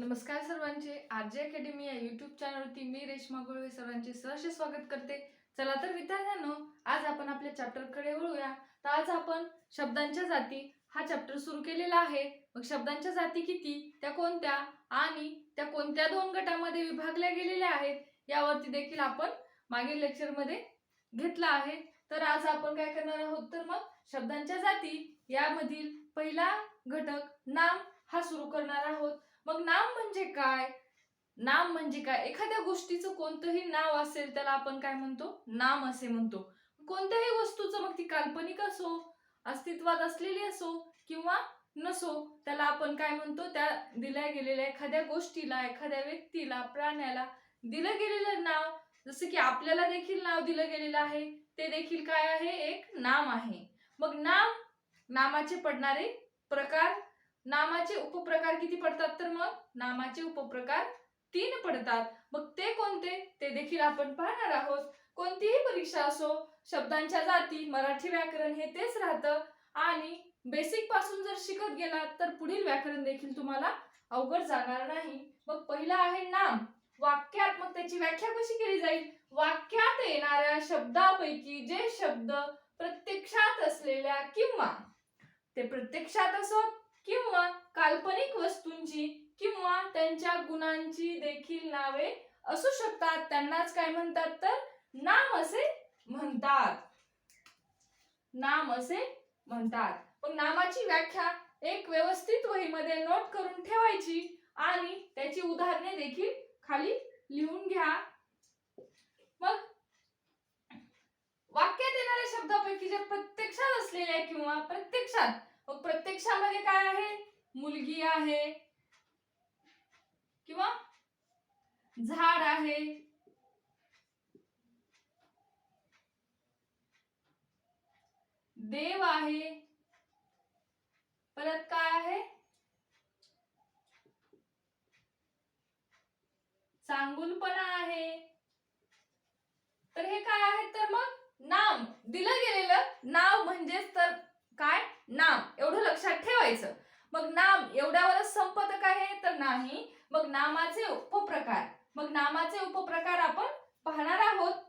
नमस्कार सर्वांचे. RJ academy या युट्यूब चॅनलवरती मी रेश्मा गोळवे सर्वांचे सहर्ष स्वागत करते. चला तर विद्यार्थ्यांनो आज आपण आपल्या चॅप्टरकडे वळूया. तर आज आपण शब्दांच्या जाती हा चॅप्टर सुरू केलेला आहे. मग शब्दांच्या जाती किती? त्या कोणत्या? आणि त्या कोणत्या दोन गटामध्ये विभागल्या गेलेल्या आहेत? यावरती देखील आपण मागील लेक्चरमध्ये घेतला आहे. तर आज आपण काय करणार आहोत? तर मग शब्दांच्या जाती यामधील पहिला घटक नाम हा सुरू करणार आहोत. मग नाम म्हणजे काय? नाम म्हणजे काय? एखाद्या गोष्टीचं कोणतंही नाव असेल त्याला आपण काय म्हणतो? नाम असे म्हणतो. कोणत्याही वस्तूचं मग ती काल्पनिक असो अस्तित्वात असलेली असो किंवा नसो त्याला आपण काय म्हणतो? त्या दिल्या गेलेल्या एखाद्या गोष्टीला एखाद्या व्यक्तीला प्राण्याला दिलं गेलेलं नाव जसं की आपल्याला देखील नाव दिलं गेलेलं आहे ते देखील काय आहे? एक नाम आहे. मग नाम नामाचे पडणारे प्रकार नामाचे उपप्रकार किती पडतात तर मग? नामाचे उपप्रकार तीन पडतात. मग ते कोणते? ते देखील आपण पाहणार आहोत. कोणतीही परीक्षा असो शब्दांच्या जाती मराठी व्याकरण हे तेच राहतं. आणि बेसिकपासून जर शिकत गेलात तर पुढील व्याकरण देखील तुम्हाला अवघड जाणार नाही. मग पहिला आहे नाम. वाक्यात मग त्याची व्याख्या कशी केली जाईल? वाक्यात येणाऱ्या शब्दापैकी जे शब्द प्रत्यक्षात असलेल्या किंवा ते प्रत्यक्षात असोत किंवा काल्पनिक वस्तूंची किंवा त्यांच्या गुणांची देखील नावे असू शकतात. त्यांनाच काय म्हणतात तर? नाम असे म्हणतात. नाम असे म्हणतात. पण नामाची व्याख्या एक व्यवस्थित वहीमध्ये नोट करून ठेवायची आणि त्याची उदाहरणे देखील खाली लिहून घ्या. मग वाक्यात येणाऱ्या शब्दापैकी जे प्रत्यक्षात असलेल्या किंवा प्रत्यक्षात मग प्रत्यक्षामध्ये काय आहे? मुलगी आहे. किंवा झाड आहे. देव आहे. परत काय आहे? चांगुलपणा आहे. तर हे काय आहे? तर मग नाम. दिलं गेलेलं नाव म्हणजेच तर काय? नाम. एवढं लक्षात ठेवायचं. मग नाम एवढ्यावरच संपत काय तर नाही. मग नामाचे उपप्रकार. मग नामाचे उपप्रकार आपण पाहणार आहोत.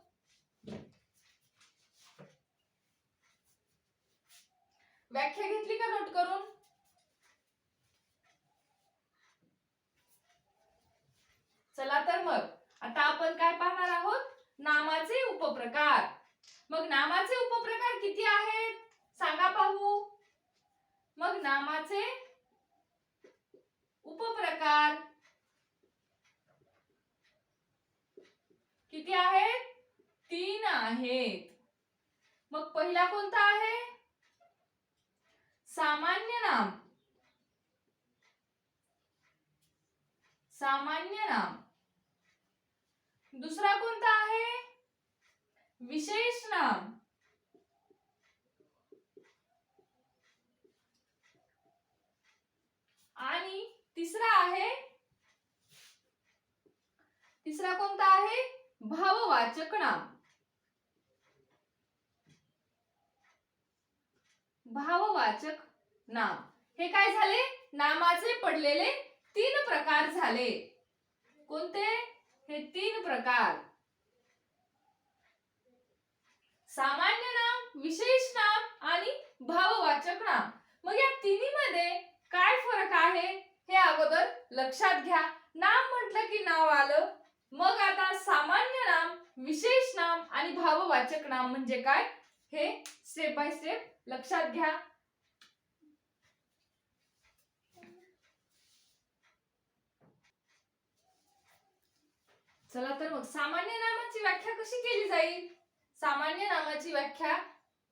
व्याख्या घेतली का नोट करून? चला तर मग. आता आपण काय पाहणार आहोत? नामाचे उपप्रकार. मग नामाचे उपप्रकार किती आहेत? सांगा पाहू. मग नामाचे उपप्रकार किती आहेत? तीन आहेत. मग पहिला कोणता आहे? सामान्य नाम. सामान्य नाम. दुसरा कोणता आहे? विशेष नाम. आणि तिसरा आहे तिसरा कोणता आहे? भाववाचक नाम. भाववाचक नाम. हे काय झाले? नामाचे पडलेले तीन प्रकार झाले. कोणते? हे तीन प्रकार. सामान्य नाम विशेष नाम आणि भाववाचक नाम मग या तिन्ही मध्ये काय फरक आहे हे अगोदर लक्षात घ्या. नाम म्हटलं की नाव आलं. मग आता सामान्य नाम विशेष नाम आणि भाववाचक नाम म्हणजे काय? हे स्टेप बाय स्टेप लक्षात घ्या. चला तर मग सामान्य नामाची व्याख्या कशी केली जाईल? सामान्य नामाची व्याख्या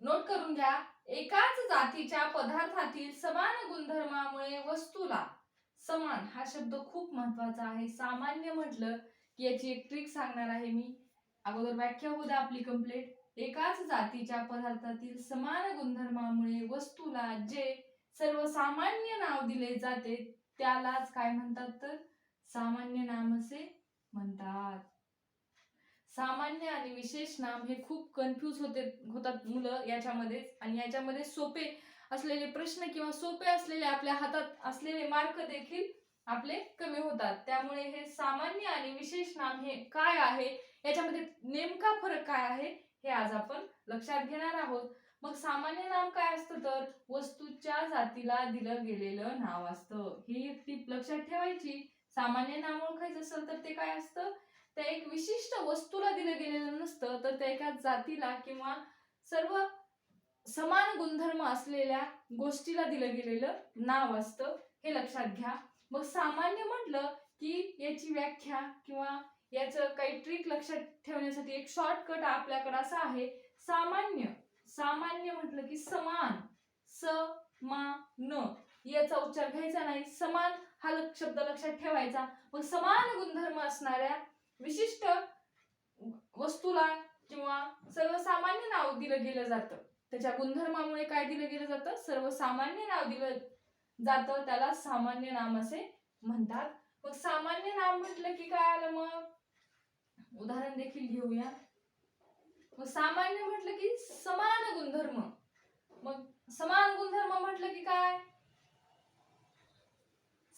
नोट करून घ्या. एकाच जातीच्या पदार्थातील समान गुणधर्मामुळे वस्तूला समान हा शब्द खूप महत्त्वाचा आहे. सामान्य म्हटलं की याची एक ट्रिक सांगणार आहे मी. अगोदर व्याख्या होऊ द्या आपली कंप्लीट एकाच जातीच्या पदार्थातील समान गुणधर्मामुळे वस्तूला जे सर्वसामान्य नाव दिले जाते त्यालाच काय म्हणतात तर? सामान्य नाम असे म्हणतात. सामान्य आणि विशेष नाम हे खूप कन्फ्यूज होते होतात मुलं याच्यामध्येच. आणि याच्यामध्ये सोपे असलेले प्रश्न किंवा सोपे असलेले आपल्या हातात असलेले मार्क देखील आपले कमी होतात. त्यामुळे हे सामान्य आणि विशेष नाम हे काय आहे? याच्यामध्ये नेमका फरक काय आहे? हे आज आपण लक्षात घेणार आहोत. मग सामान्य नाम काय असतं तर? वस्तूच्या जातीला दिलं गेलेलं नाव असतं. ही टीप लक्षात ठेवायची. सामान्य नाम ओळखायचं असेल तर ते काय असतं? त्या एक विशिष्ट वस्तूला दिलं गेलेलं नसतं. तर त्या एका जातीला किंवा सर्व समान गुणधर्म असलेल्या गोष्टीला दिलं गेलेलं नाव असतं. हे लक्षात घ्या. मग सामान्य म्हटलं की याची व्याख्या किंवा याचं काही ट्रिक लक्षात ठेवण्यासाठी एक शॉर्टकट आपल्याकडे असा आहे. सामान्य. सामान्य म्हटलं की समान. स मा न. याचा उच्चार घ्यायचा नाही. समान हा लक- शब्द लक्षात ठेवायचा. मग समान गुणधर्म असणाऱ्या विशिष्ट वस्तूला किंवा सर्वसामान्य नाव दिलं गेलं जातं. त्याच्या गुणधर्मामुळे काय दिलं गेलं जातं? सर्वसामान्य नाव दिलं जातं. त्याला सामान्य नाम असे म्हणतात. मग सामान्य नाम म्हटलं की काय आलं मग? उदाहरण देखील घेऊया. मग सामान्य म्हटलं की समान गुणधर्म. मग समान गुणधर्म म्हटलं की काय?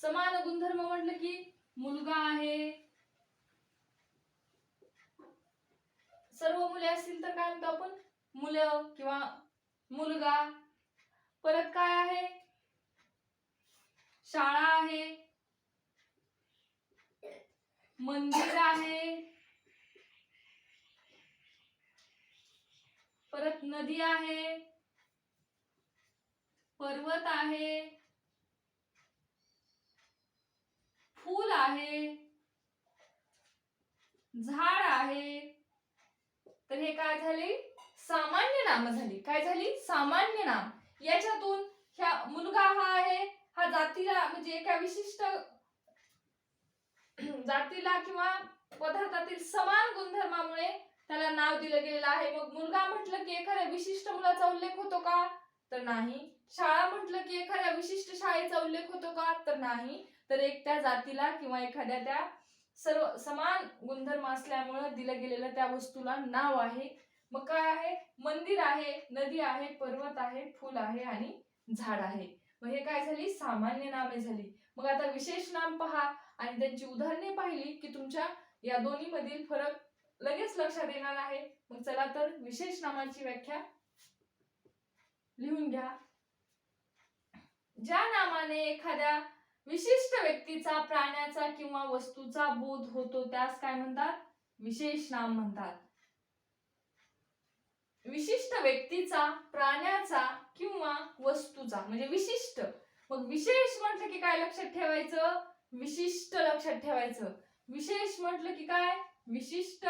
समान गुणधर्म म्हटलं की मुलगा आहे. सर्व मुले असतील तर काय म्हणतो आपण? मुलं किंवा मुलगा. परत काय आहे? शाळा आहे. मंदिर आहे. परत नदी आहे. पर्वत आहे. फूल आहे. झाड आहे. तर हे काय झाले? सामान्य नाम झाली. काय झाली? सामान्य नाम. याच्यातून ह्या मुलगा हा आहे हा जातीला म्हणजे एका विशिष्ट जातीला किंवा पदार्थातील समान गुणधर्मामुळे त्याला नाव दिलं गेलेलं आहे. मग मुलगा म्हटलं की एखाद्या विशिष्ट मुलाचा उल्लेख होतो का? तर नाही. शाळा म्हटलं की एखाद्या विशिष्ट शाळेचा उल्लेख होतो का? तर नाही. तर एक त्या जातीला किंवा एखाद्या त्या सर्व समान गुणधर्म असल्यामुळे दिलं गेलेलं त्या वस्तूला नाव आहे. मग काय आहे? मंदिर आहे नदी आहे पर्वत आहे फुल आहे आणि झाड आहे. मग हे काय झाली? सामान्य नामे झाली. मग आता विशेष नाम पहा. आणि त्यांची उदाहरणे पाहिली की तुमच्या या दोन्ही मधील फरक लगेच लक्षात येणार आहे. मग चला तर विशेष नामाची व्याख्या लिहून घ्या. ज्या नामाने एखाद्या विशिष्ट व्यक्तीचा प्राण्याचा किंवा वस्तूचा बोध होतो त्यास काय म्हणतात? विशेष नाम म्हणतात. विशिष्ट व्यक्तीचा प्राण्याचा किंवा वस्तूचा म्हणजे विशिष्ट. मग विशेष म्हटलं की काय लक्षात ठेवायचं? विशिष्ट लक्षात ठेवायचं. विशेष म्हटलं की काय? विशिष्ट.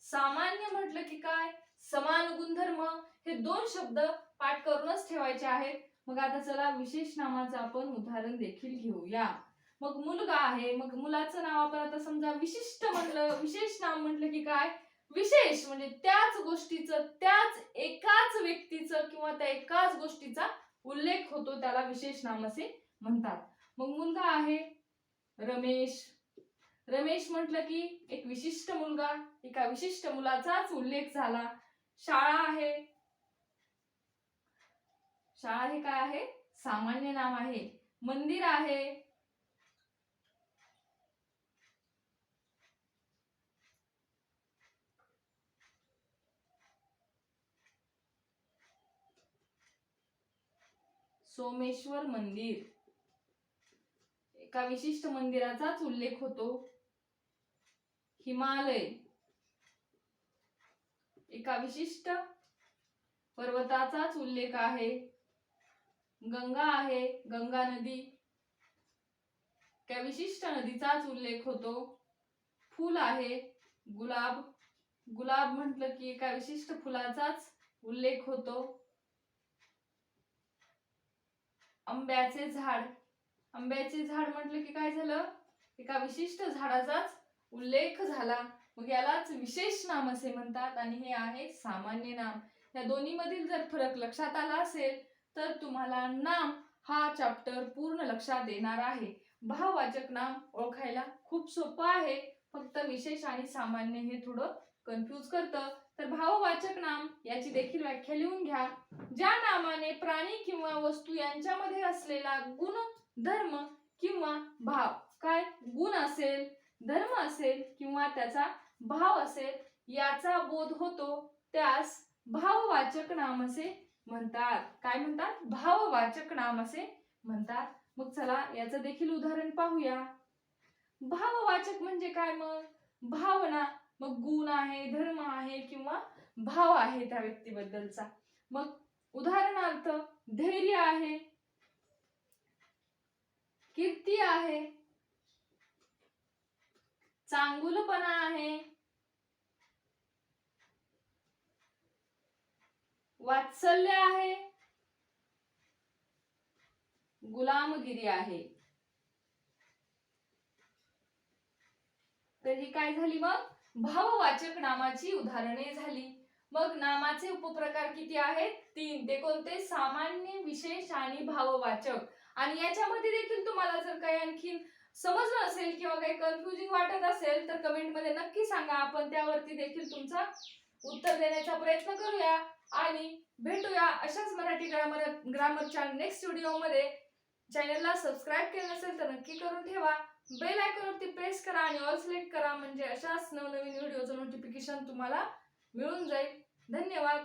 सामान्य म्हटलं की काय? समान गुणधर्म. हे दोन शब्द पाठ करूनच ठेवायचे आहेत. मग आता चला विशेष नामाचं आपण उदाहरण देखील घेऊया. मग मुलगा आहे. मग मुलाचं नाव आपण आता समजा विशिष्ट म्हणलं विशेष नाम म्हटलं की काय? विशेष म्हणजे त्याच गोष्टीचं त्याच एकाच व्यक्तीचं किंवा त्या एकाच गोष्टीचा उल्लेख होतो त्याला विशेष नाम असे म्हणतात. मग मुलगा आहे रमेश. रमेश म्हटलं की एक विशिष्ट मुलगा एका विशिष्ट मुलाचाच उल्लेख झाला. शाळा आहे. शाळा हे काय आहे? सामान्य नाम आहे. मंदिर आहे. सोमेश्वर मंदिर. एका विशिष्ट मंदिराचाच उल्लेख होतो. हिमालय. एका विशिष्ट पर्वताचाच उल्लेख आहे. गंगा आहे गंगा नदी. एका विशिष्ट नदीचाच उल्लेख होतो. फूल आहे गुलाब. गुलाब म्हटलं की एका विशिष्ट फुलाचाच उल्लेख होतो. आंब्याचे झाड. आंब्याचे झाड म्हटलं की काय झालं? एका विशिष्ट झाडाचाच उल्लेख झाला. मग यालाच विशेष नाम असे म्हणतात आणि हे आहे सामान्य नाम. या दोन्हीमधील जर फरक लक्षात आला असेल तर तुम्हाला नाम हा चॅप्टर पूर्ण लक्षात येणार आहे. भाववाचक नाम ओळखायला खूप सोपं आहे. फक्त विशेष आणि सामान्य हे थोडं कन्फ्यूज करतं. तर भाववाचक नाम याची देखील व्याख्या लिहून घ्या. ज्या नामाने प्राणी किंवा वस्तू यांच्यामध्ये असलेला गुण धर्म किंवा भाव काय गुण असेल धर्म असेल किंवा त्याचा भाव असेल याचा बोध होतो त्यास भाववाचक नाम असे म्हणतात. काय म्हणतात? भाववाचक नाम असे म्हणतात. मग चला याचं देखील उदाहरण पाहूया. भाववाचक म्हणजे काय मग? भावना मग गुण आहे धर्म आहे किंवा भाव आहे त्या व्यक्तीबद्दलचा. मग उदाहरणार्थ धैर्य आहे कीर्ती आहे चांगुलपणा आहे वात्सल्य आहे गुलामगिरी आहे. तर ही काय झाली मग? भाववाचक नामाची उदाहरणे झाली. मग नामाचे उपप्रकार किती आहेत? तीन. ते कोणते? सामान्य विशेष आणि भाववाचक. आणि याच्यामध्ये देखील तुम्हाला जर काही आणखी समजलं असेल किंवा काही कन्फ्युजिंग वाटत असेल तर कमेंटमध्ये नक्की सांगा. आपण त्यावरती देखील तुमचा उत्तर देण्याचा प्रयत्न करूया. आणि भेटूया अशाच मराठी ग्रामर ग्रामरच्या नेक्स्ट व्हिडिओमध्ये चॅनलला सबस्क्राईब केलं नसेल तर नक्की करून ठेवा. बेल आयकॉनवरती प्रेस करा आणि ऑल सिलेक्ट करा. म्हणजे अशाच नवनवीन व्हिडिओचं नोटिफिकेशन तुम्हाला मिळून जाईल. धन्यवाद.